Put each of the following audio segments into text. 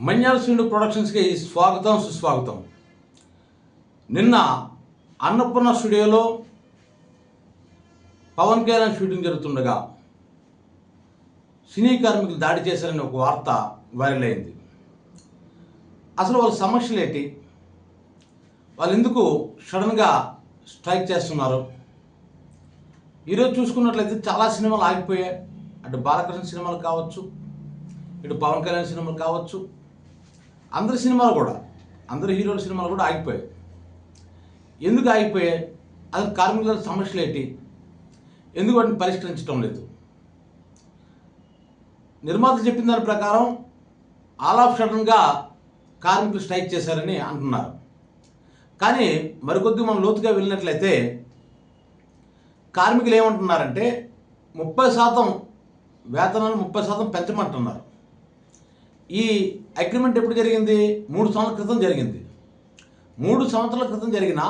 మన్యాల్ శ్రీను ప్రొడక్షన్స్కి స్వాగతం సుస్వాగతం. నిన్న అన్నపూర్ణ స్టూడియోలో పవన్ కళ్యాణ్ షూటింగ్ జరుగుతుండగా సినీ కార్మికులు దాడి చేశారని ఒక వార్త వైరల్ అయింది. అసలు వాళ్ళ సమస్యలు ఏంటి? వాళ్ళు ఎందుకు సడన్గా స్ట్రైక్ చేస్తున్నారు? ఈరోజు చూసుకున్నట్లయితే చాలా సినిమాలు ఆగిపోయాయి. అటు బాలకృష్ణ సినిమాలు కావచ్చు ఇటు పవన్ కళ్యాణ్ సినిమాలు కావచ్చు. అందరి సినిమాలు కూడా అందరి హీరోల సినిమాలు కూడా ఆగిపోయాయి. ఎందుకు ఆగిపోయాయి? అది కార్మికుల సమస్యలు ఏంటి? ఎందుకు వాటిని పరిష్కరించడం లేదు? నిర్మాత చెప్పిన దాని ప్రకారం ఆల్ ఆఫ్ సడన్గా కార్మికులు స్ట్రైక్ చేశారని అంటున్నారు. కానీ మరికొద్ది మనం లోతుగా వెళ్ళినట్లయితే కార్మికులు ఏమంటున్నారంటే ముప్పై శాతం వేతనాలు ముప్పై శాతం పెంచమంటున్నారు. ఈ అగ్రిమెంట్ ఎప్పుడు జరిగింది? మూడు సంవత్సరాల క్రితం జరిగింది. మూడు సంవత్సరాల క్రితం జరిగిన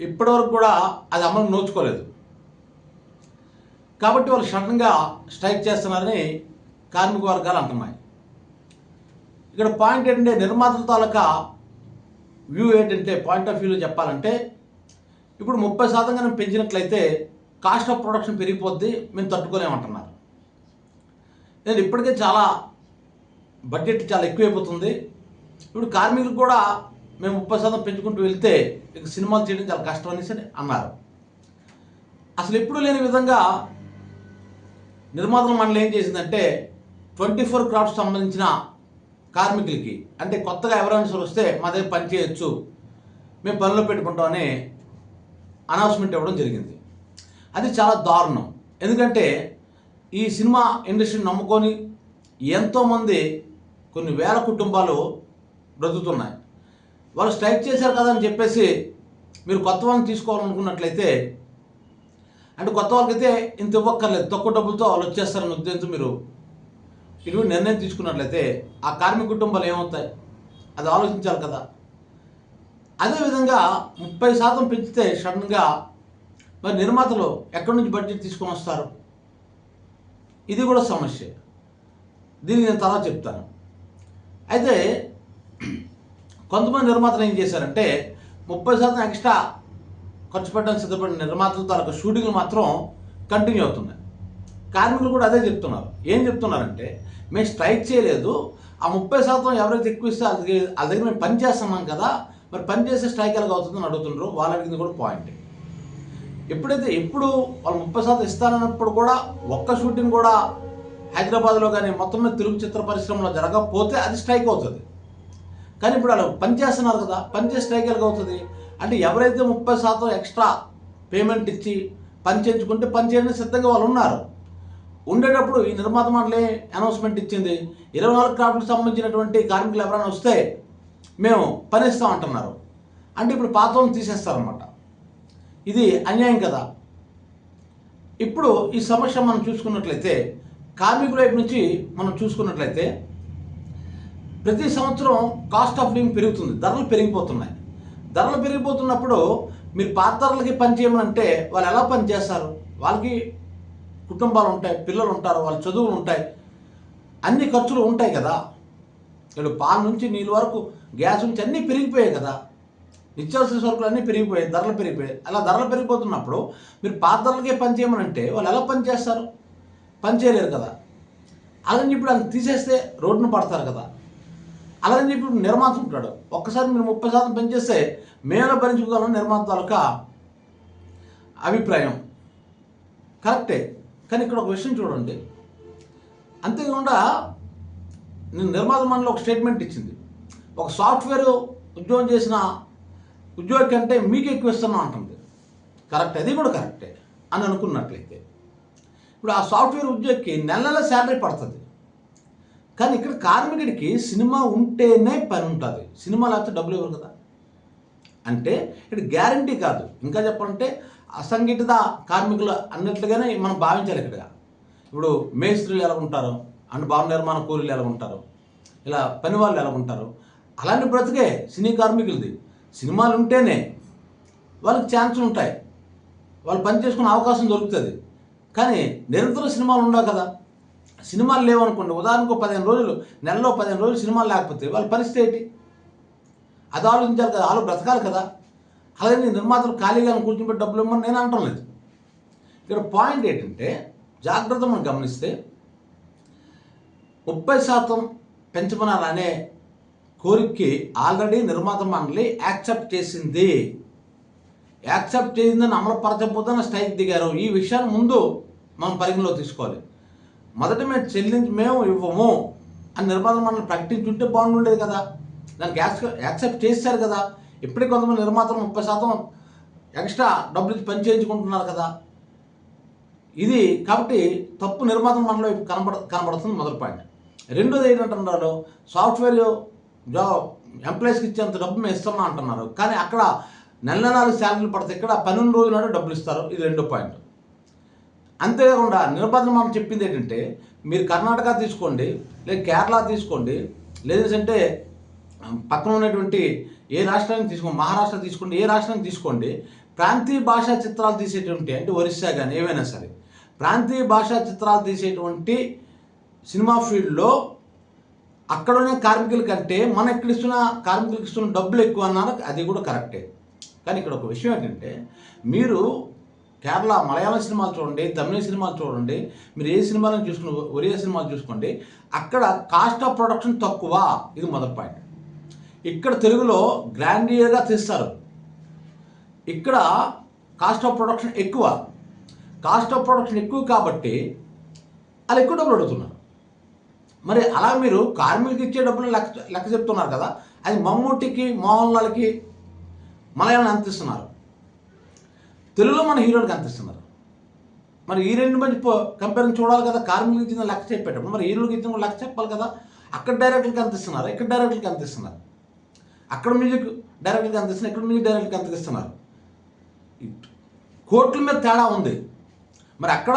ఇప్పటివరకు కూడా అది అమలు నోచుకోలేదు. కాబట్టి వాళ్ళు సడన్గా స్ట్రైక్ చేస్తున్నారని కార్మిక వర్గాలు అంటున్నాయి. ఇక్కడ పాయింట్ ఏంటంటే నిర్మాతల తాలూకా వ్యూ ఏంటంటే పాయింట్ ఆఫ్ వ్యూలో చెప్పాలంటే ఇప్పుడు ముప్పై శాతం కనుక పెంచినట్లయితే కాస్ట్ ఆఫ్ ప్రొడక్షన్ పెరిగిపోద్ది మేము తట్టుకోలేమంటున్నారు. నేను ఇప్పటికే చాలా బడ్జెట్ చాలా ఎక్కువైపోతుంది. ఇప్పుడు కార్మికులు కూడా మేము ముప్పై శాతం పెంచుకుంటూ వెళ్తే ఇక సినిమాలు చేయడం చాలా కష్టం అనేసి అన్నారు. అసలు ఎప్పుడు లేని విధంగా నిర్మాతల మండలి ఏం చేసిందంటే ట్వంటీ ఫోర్ క్రాఫ్ట్స్ సంబంధించిన కార్మికులకి అంటే కొత్తగా ఎవరైనా వస్తే మా దగ్గర పని చేయొచ్చు మేము పనిలో పెట్టుకుంటామని అనౌన్స్మెంట్ ఇవ్వడం జరిగింది. అది చాలా దారుణం. ఎందుకంటే ఈ సినిమా ఇండస్ట్రీని నమ్ముకొని ఎంతోమంది కొన్ని వేల కుటుంబాలు బ్రతుకుతున్నాయి. వాళ్ళు స్ట్రైక్ చేశారు కదా అని చెప్పేసి మీరు కొత్త వాళ్ళని తీసుకోవాలనుకున్నట్లయితే అంటే కొత్త వాళ్ళకైతే ఇంత ఇవ్వక్కర్లేదు. తక్కువ డబ్బులతో వాళ్ళు వచ్చేస్తారని ఉద్దేశంతో మీరు ఇటువంటి నిర్ణయం తీసుకున్నట్లయితే ఆ కార్మిక కుటుంబాలు ఏమవుతాయి? అది ఆలోచించాలి కదా. అదేవిధంగా ముప్పై శాతం పెంచితే సడన్గా మరి నిర్మాతలు ఎక్కడి నుంచి బడ్జెట్ తీసుకొని వస్తారు? ఇది కూడా సమస్య. దీన్ని నేను తర్వాత చెప్తాను. అయితే కొంతమంది నిర్మాతలు ఏం చేశారంటే ముప్పై శాతం ఎక్స్ట్రా ఖర్చు పెట్టడానికి సిద్ధపడిన నిర్మాతలు తాలూకు షూటింగ్లు మాత్రం కంటిన్యూ అవుతున్నాయి. కార్మికులు కూడా అదే చెప్తున్నారు. ఏం చెప్తున్నారంటే మేము స్ట్రైక్ చేయలేదు. ఆ ముప్పై శాతం ఎవరైతే ఎక్కువ ఇస్తే అది అది దగ్గర మేము పని చేస్తున్నాం కదా మరి పని చేసే స్ట్రైక్ ఎలాగ అవుతుందని అడుగుతున్నారు వాళ్ళు అడిగింది కూడా పాయింట్. ఎప్పుడైతే ఎప్పుడు వాళ్ళు ముప్పై శాతం ఇస్తానన్నప్పుడు కూడా ఒక్క షూటింగ్ కూడా హైదరాబాద్లో కానీ మొత్తం మీద తెలుగు చిత్ర పరిశ్రమలో జరగకపోతే అది స్ట్రైక్ అవుతుంది. కానీ ఇప్పుడు వాళ్ళు పనిచేస్తున్నారు కదా పని స్ట్రైక్ అవుతుంది? అంటే ఎవరైతే ముప్పై శాతం ఎక్స్ట్రా పేమెంట్ ఇచ్చి పని చేయించుకుంటే పని చేయడానికి సిద్ధంగా వాళ్ళు ఉన్నారు. ఉండేటప్పుడు ఈ నిర్మాత మండలి అనౌన్స్మెంట్ ఇచ్చింది. ఇరవై నాలుగు క్రాఫ్ట్కి సంబంధించినటువంటి కార్మికులు ఎవరైనా వస్తే మేము పని అంటున్నారు. అంటే ఇప్పుడు పాత వాళ్ళని తీసేస్తారనమాట ఇది అన్యాయం కదా. ఇప్పుడు ఈ సమస్య మనం చూసుకున్నట్లయితే కార్మికుల వైపు నుంచి మనం చూసుకున్నట్లయితే ప్రతి సంవత్సరం కాస్ట్ ఆఫ్ లివింగ్ పెరుగుతుంది ధరలు పెరిగిపోతున్నాయి. ధరలు పెరిగిపోతున్నప్పుడు మీరు పాత ధరలకి పని చేయమనంటే వాళ్ళు ఎలా పని చేస్తారు? వాళ్ళకి కుటుంబాలు ఉంటాయి పిల్లలు ఉంటారు వాళ్ళ చదువులు ఉంటాయి అన్ని ఖర్చులు ఉంటాయి కదా. ఇప్పుడు పాల నుంచి నీళ్ళ వరకు గ్యాస్ నుంచి అన్నీ పెరిగిపోయాయి కదా. నిత్యావసర సరుకులు అన్నీ పెరిగిపోయాయి ధరలు పెరిగిపోయాయి. అలా ధరలు పెరిగిపోతున్నప్పుడు మీరు పాత ధరలకే పని చేయమనంటే వాళ్ళు ఎలా పని చేస్తారు? పని చేయలేరు కదా. అలాని ఇప్పుడు అది తీసేస్తే రోడ్డును పడతారు కదా. అలాగని చెప్పి ఇప్పుడు నిర్మాత ఉంటాడు ఒక్కసారి మీరు ముప్పై శాతం పెంచేస్తే మేము భరించుకోగలం నిర్మాత తాలూకా అభిప్రాయం. కరెక్టే. కానీ ఇక్కడ ఒక విషయం చూడండి. అంతేకాకుండా నేను నిర్మాత మండలి ఒక స్టేట్మెంట్ ఇచ్చింది. ఒక సాఫ్ట్వేర్ ఉద్యోగం చేసిన ఉద్యోగి కంటే మీకు ఎక్కువ ఇస్తున్నాం అంటుంది. కరెక్ట్. అది కూడా కరెక్టే. అని అనుకున్నట్లయితే. ఇప్పుడు ఆ సాఫ్ట్వేర్ ఉద్యోగికి నెల నెల శాలరీ పడుతుంది. కానీ ఇక్కడ కార్మికుడికి సినిమా ఉంటేనే పని ఉంటుంది. సినిమా లేకపోతే డబ్బులు ఇవ్వరు కదా. అంటే ఇక్కడ గ్యారంటీ కాదు. ఇంకా చెప్పాలంటే అసంఘటిత కార్మికులు అన్నట్లుగానే మనం భావించాలి ఇక్కడ. ఇప్పుడు మేస్త్రీలు ఎలా ఉంటారు? అండ్ భవన నిర్మాణ కూలీలు ఎలా ఉంటారు? ఇలా పని వాళ్ళు ఎలా ఉంటారు? అలాంటి బ్రతికే సినీ కార్మికులది. సినిమాలు ఉంటేనే వాళ్ళకి ఛాన్సులు ఉంటాయి. వాళ్ళు పని చేసుకునే అవకాశం దొరుకుతుంది. కానీ నిరంతరం సినిమాలు ఉండవు కదా. సినిమాలు లేవనుకోండి ఉదాహరణకు పదిహేను రోజులు నెలలో పదిహేను రోజులు సినిమాలు లేకపోతే వాళ్ళ పరిస్థితి ఏంటి? అది ఆలోచించాలి కదా వాళ్ళు బ్రతకాలి కదా. అలాగే నిర్మాతలు ఖాళీగా కూర్చునిపెట్టి డబ్బులు ఇవ్వమని నేను అంటం లేదు. ఇక్కడ పాయింట్ ఏంటంటే జాగ్రత్త మనం గమనిస్తే ముప్పై శాతం పెంచమనాలనే కోరికకి ఆల్రెడీ నిర్మాత మండలి యాక్సెప్ట్ చేసింది. యాక్సెప్ట్ చేసిందని అమలుపరచకపోతే స్ట్రైక్ దిగారు. ఈ విషయాన్ని ముందు మనం పరిగణలో తీసుకోవాలి. మొదట మేము చెల్లించి మేము ఇవ్వము అని నిర్మాతలు మనల్ని ప్రకటించుంటే బాగుండేది కదా. దానికి యాక్సెప్ట్ యాక్సెప్ట్ చేశారు కదా. ఇప్పటికీ కొంతమంది నిర్మాతలు ముప్పై శాతం ఎక్స్ట్రా డబ్బులు ఇచ్చి పని చేయించుకుంటున్నారు కదా. ఇది కాబట్టి తప్పు నిర్మాత మనలో కనబడ కనబడుతుంది మొదటి పాయింట్ రెండోది ఏంటంటున్నారు సాఫ్ట్వేర్ జాబ్ ఎంప్లాయీస్కి ఇచ్చేంత డబ్బు మేము ఇస్తున్నాం అంటున్నారు. కానీ అక్కడ నెల నాలుగు శాలరీలు పడతాయి ఇక్కడ పన్నెండు రోజుల నాడు డబ్బులు ఇస్తారు. ఇది రెండో పాయింట్. అంతేకాకుండా నిర్బంధం మనం చెప్పింది ఏంటంటే మీరు కర్ణాటక తీసుకోండి లేదా కేరళ తీసుకోండి లేదంటే పక్కన ఉన్నటువంటి ఏ రాష్ట్రానికి తీసుకోండి మహారాష్ట్ర తీసుకోండి ఏ రాష్ట్రానికి తీసుకోండి ప్రాంతీయ భాషా చిత్రాలు తీసేటువంటి అంటే ఒరిస్సా కానీ ఏవైనా సరే ప్రాంతీయ భాషా చిత్రాలు తీసేటువంటి సినిమా ఫీల్డ్లో అక్కడున్న కార్మికుల కంటే మన ఇక్కడ ఇస్తున్న కార్మికులకు ఇస్తున్న డబ్బులు ఎక్కువ అన్నారు అది కూడా కరెక్టే. కానీ ఇక్కడ ఒక విషయం ఏంటంటే మీరు కేరళ మలయాళం సినిమాలు చూడండి తమిళ సినిమాలు చూడండి మీరు ఏ సినిమాలను చూసుకుని ఒరియా సినిమాలు చూసుకోండి అక్కడ కాస్ట్ ఆఫ్ ప్రొడక్షన్ తక్కువ. ఇది మొదటి పాయింట్ ఇక్కడ తెలుగులో గ్రాండియర్గా తీస్తారు. ఇక్కడ కాస్ట్ ఆఫ్ ప్రొడక్షన్ ఎక్కువ. కాస్ట్ ఆఫ్ ప్రొడక్షన్ ఎక్కువ కాబట్టి వాళ్ళు ఎక్కువ డబ్బులు అడుగుతున్నారు. మరి అలా మీరు కార్మికులకి ఇచ్చే డబ్బులు లెక్క లెక్క చెప్తున్నారు కదా అది మమ్మూటికి మోహన్ లాల్కి మలయాళం ఎంత తెలుగులో మన హీరోలకి అందిస్తున్నారు మరి ఈ రెండు మధ్య కంపేరింగ్ చూడాలి కదా కార్మికులకు ఇచ్చిన లెక్క చెప్పేటప్పుడు. మరి హీరోలు ఇచ్చిన లెక్క చెప్పాలి కదా అక్కడ డైరెక్టర్కి అందిస్తున్నారు ఇక్కడ డైరెక్టర్కి అందిస్తున్నారు అక్కడ మ్యూజిక్ డైరెక్టర్కి ఎంత ఇక్కడ మ్యూజిక్ డైరెక్టర్కి అందిస్తున్నారు కోట్ల మీద తేడా ఉంది. మరి అక్కడ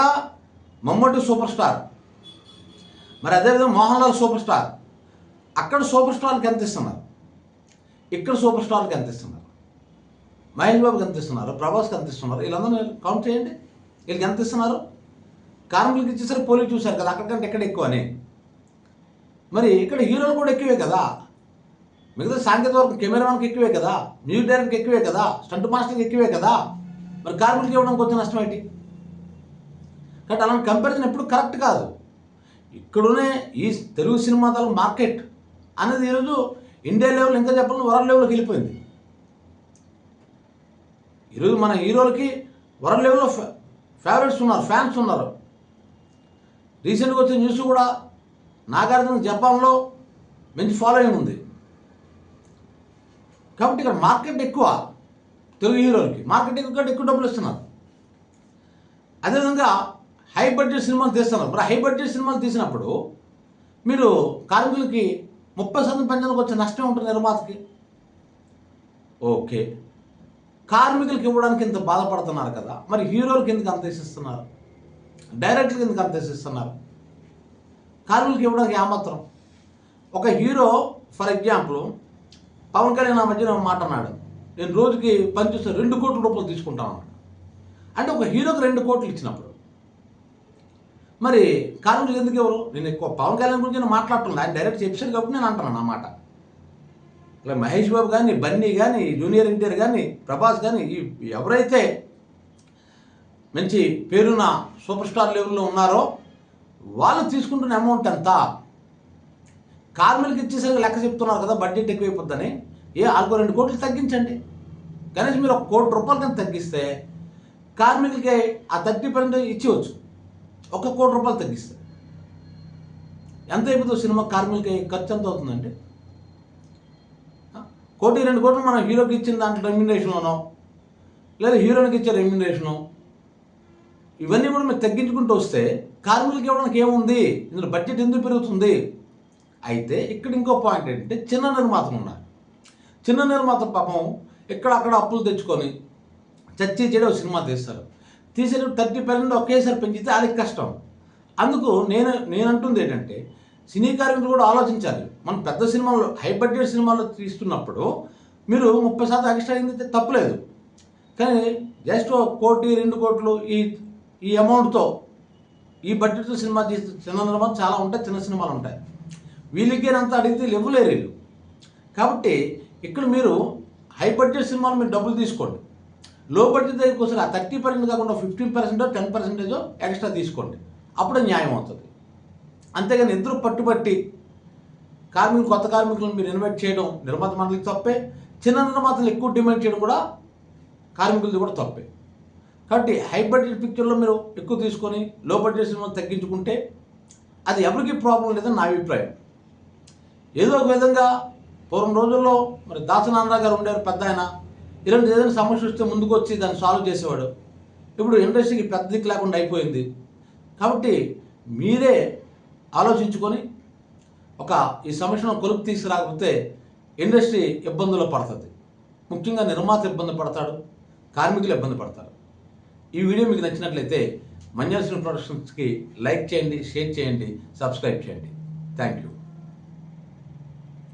మమ్మటి సూపర్ స్టార్. మరి అదేవిధంగా మోహన్ లాల్ సూపర్ స్టార్. అక్కడ సూపర్ స్టార్కి అందిస్తున్నారు ఇక్కడ సూపర్ స్టార్కి ఎంత మహేష్ బాబుకి ఎంత ఇస్తున్నారు? ప్రభాస్కి ఎంత ఇస్తున్నారు? వీళ్ళందరూ కౌంట్ చేయండి. వీళ్ళకి ఎంత ఇస్తున్నారు? కార్మికులకి ఇచ్చేసరికి పోలీసు చూశారు కదా అక్కడికంటే ఎక్కడ ఎక్కువ అని మరి ఇక్కడ హీరోలు కూడా ఎక్కువే కదా. మిగతా సాంకేతిక వర్గం కెమెరామెన్కి ఎక్కువే కదా. మ్యూజిక్ డైరెక్టర్కి ఎక్కువే కదా. స్టంట్ మాస్టర్కి ఎక్కువే కదా. మరి కార్మికులకి ఇవ్వడం కొంచెం నష్టం ఏంటి? కాబట్టి అలాంటి కంపారిజన్ ఎప్పుడు కరెక్ట్ కాదు. ఇక్కడునే ఈ తెలుగు సినిమా తాలూ మార్కెట్ అనేది ఈరోజు ఇండియా లెవెల్ ఇంకా చెప్పాలని వరల్డ్ లెవెల్కి వెళ్ళిపోయింది. ఈరోజు మన హీరోలకి వరల్డ్ లెవెల్లో ఫేవరెట్స్ ఉన్నారు ఫ్యాన్స్ ఉన్నారు. రీసెంట్గా వచ్చిన న్యూస్ కూడా నాగార్జున జపాన్లో మంచి ఫాలోయింగ్ ఉంది. కాబట్టి ఇక్కడ మార్కెట్ ఎక్కువ తెలుగు హీరోలకి. మార్కెట్ ఎక్కువ ఎక్కువ డబ్బులు ఇస్తున్నారు. అదేవిధంగా హై బడ్జెట్ సినిమాలు తీస్తున్నారు. మరి హై బడ్జెట్ సినిమాలు తీసినప్పుడు మీరు కార్మికులకి ముప్పై శాతం పెంచడానికి వచ్చే నష్టం ఉంటుంది నిర్మాతకి. ఓకే కార్మికులకు ఇవ్వడానికి ఇంత బాధపడుతున్నారు కదా మరి హీరోలకి ఎందుకు అంత ఇస్తున్నారు డైరెక్టర్కి ఎందుకు అంత ఇస్తున్నారు కార్మికులకు ఇవ్వడానికి ఏమాత్రం? ఒక hero for example Pawan Kalyan నా మధ్యన మాట అన్నాడు నేను రోజుకి పనిచేస్తే రెండు కోట్ల రూపాయలు తీసుకుంటాను అంటే ఒక హీరోకి రెండు కోట్లు ఇచ్చినప్పుడు మరి కార్మికులు ఎందుకు ఎవరు నేను ఎక్కువ పవన్ కళ్యాణ్ గురించి నేను మాట్లాడుతున్నాను ఆయన డైరెక్ట్ చెప్పాను కాబట్టి నేను అంటున్నాను అన్నమాట ఇలా మహేష్ బాబు కానీ బన్నీ కానీ జూనియర్ ఎన్టీఆర్ కానీ ప్రభాస్ కానీ ఎవరైతే మంచి పేరున్న సూపర్ స్టార్ లెవెల్లో ఉన్నారో వాళ్ళు తీసుకుంటున్న అమౌంట్ ఎంత? కార్మికులకి ఇచ్చేసరికి లెక్క చెప్తున్నారు కదా బడ్జెట్ ఎక్కువైపోద్దని. ఏ ఆల్కో రెండు కోట్లు తగ్గించండి. కనీసం మీరు ఒక కోటి రూపాయలు కానీ తగ్గిస్తే కార్మికులకి ఆ థర్టీ పర్సెంట్ ఇచ్చేవచ్చు. ఒక కోటి రూపాయలు తగ్గిస్తే. ఎంత అయిపోతుంది సినిమా కార్మికులకి ఖర్చు ఎంత అవుతుందండి? కోటి రెండు కోట్లు మనం హీరోకి ఇచ్చిన దాంట్లో రెమ్యునరేషన్లోనో లేదా హీరోయిన్కి ఇచ్చే రెమ్యునరేషను ఇవన్నీ కూడా మీరు తగ్గించుకుంటూ వస్తే కార్మికులకి ఇవ్వడానికి ఏముంది? ఇందులో బడ్జెట్ ఎందుకు పెరుగుతుంది? అయితే ఇక్కడ ఇంకో పాయింట్ ఏంటంటే చిన్న నిర్మాతలు ఉన్నారు చిన్న నిర్మాత పాపం ఇక్కడ అక్కడ అప్పులు తెచ్చుకొని చచ్చి చెడు ఒక సినిమా తీస్తారు. తీసేటప్పుడు థర్టీ పర్సెంట్ ఒకేసారి పెంచితే అది కష్టం. అందుకు నేను నేను అంటుంది ఏంటంటే సినీ కార్మికులు కూడా ఆలోచించాలి. మనం పెద్ద సినిమాలు హై బడ్జెట్ సినిమాలు తీస్తున్నప్పుడు మీరు ముప్పై శాతం ఎక్స్ట్రా అయింది తప్పలేదు. కానీ జస్ట్ కోటి రెండు కోట్లు ఈ ఈ అమౌంట్తో ఈ బడ్జెట్తో సినిమా తీసి చిన్న సినిమాలు చాలా ఉంటాయి చిన్న సినిమాలు ఉంటాయి. వీళ్ళకి అంత అడిగితే లెవ్వులేరు వీళ్ళు. కాబట్టి ఇక్కడ మీరు హై బడ్జెట్ సినిమాలు మీరు డబ్బులు తీసుకోండి. లో బడ్జెట్ దగ్గరికి వస్తే ఆ థర్టీ పర్సెంట్ కాకుండా ఫిఫ్టీన్ పర్సెంటో టెన్ పర్సెంటేజో ఎక్స్ట్రా తీసుకోండి. అప్పుడు న్యాయం అవుతుంది. అంతేగాని ఇద్దరు పట్టుబట్టి కార్మికులు కొత్త కార్మికులను మీరు ఇన్వైట్ చేయడం నిర్మాత మండలికి తప్పే. చిన్న నిర్మాతలు ఎక్కువ డిమాండ్ చేయడం కూడా కార్మికులది కూడా తప్పే. కాబట్టి హై బడ్జెట్ పిక్చర్లో మీరు ఎక్కువ తీసుకొని లో బడ్జెట్ సినిమా తగ్గించుకుంటే అది ఎవరికి ప్రాబ్లం లేదని నా అభిప్రాయం. ఏదో ఒక విధంగా పూర్వం రోజుల్లో మరి దాసనారాయణ గారు ఉండేవారు పెద్ద ఆయన. ఇలాంటి ఏదైనా సమస్య వస్తే ముందుకు వచ్చి దాన్ని సాల్వ్ చేసేవాడు. ఇప్పుడు ఇండస్ట్రీకి పెద్ద దిక్కు లేకుండా అయిపోయింది. కాబట్టి మీరే ఆలోచించుకొని ఒక ఈ సమస్యను కొలుపు తీసుకురాకపోతే ఇండస్ట్రీ ఇబ్బందులు పడుతుంది. ముఖ్యంగా నిర్మాత ఇబ్బంది పడతాడు కార్మికులు ఇబ్బంది పడతారు. ఈ వీడియో మీకు నచ్చినట్లయితే మంజాల్సిన ప్రొడక్షన్స్కి లైక్ చేయండి షేర్ చేయండి సబ్స్క్రైబ్ చేయండి. Thank you.